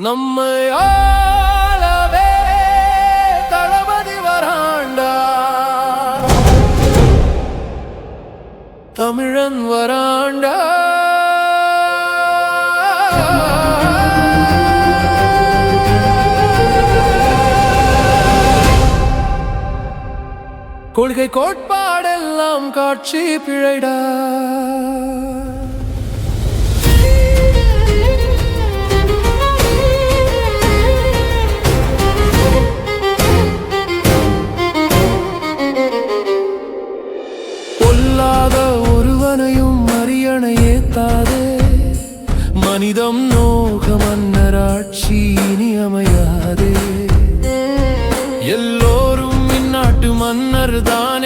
நம்மை ஆளவே தளபதி வராண்டா? தமிழன் வராண்டா? கொள்கை கோட்பாடெல்லாம் காட்சி பிழைடா? மனிதம் நோக மன்னராட்சி இனி அமையாதே. எல்லோரும் இந்நாட்டு மன்னர் தான்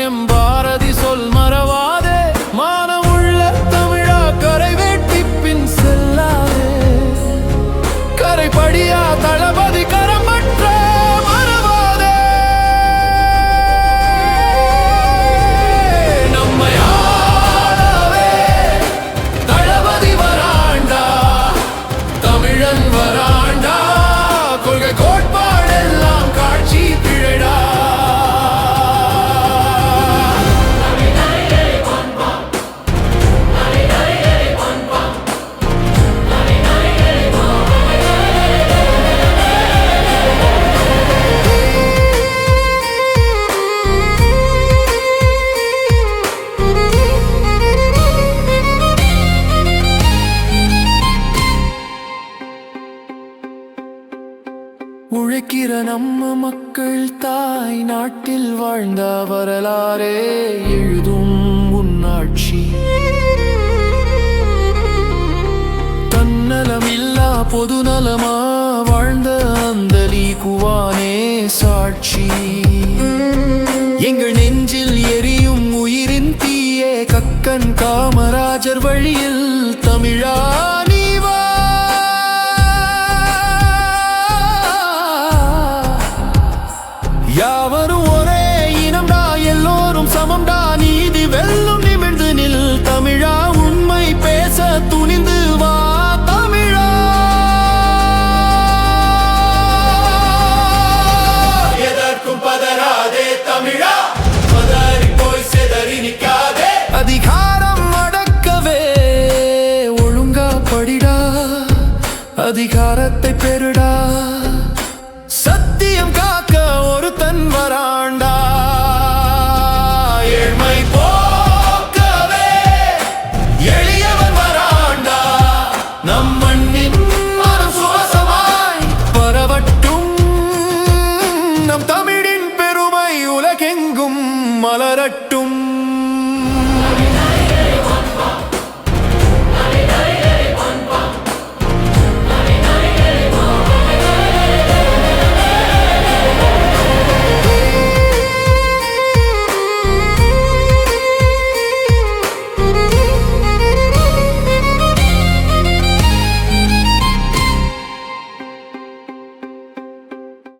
உழைக்கிற நம்ம மக்கள் தாய் நாட்டில் வாழ்ந்த வரலாறே எழுதும் உன்னாட்சி தன்னலம் இல்லா பொதுநலமா வாழ்ந்த அந்த குவானே சாட்சி. எங்கள் நெஞ்சில் எரியும் உயிரின் தீயே கக்கன் காமராஜர் வழியில் தமிழா அதிகாரத்தை பெருடா. சத்தியம் காக்க ஒரு தன் வராண்டா. ஏழ்மை போக்கவே எளியவன் வராண்டா. நம் மண்ணின் சுவாசமாய் பரவட்டும். நம் தமிழின் பெருமை உலகெங்கும் மலரட்டும்.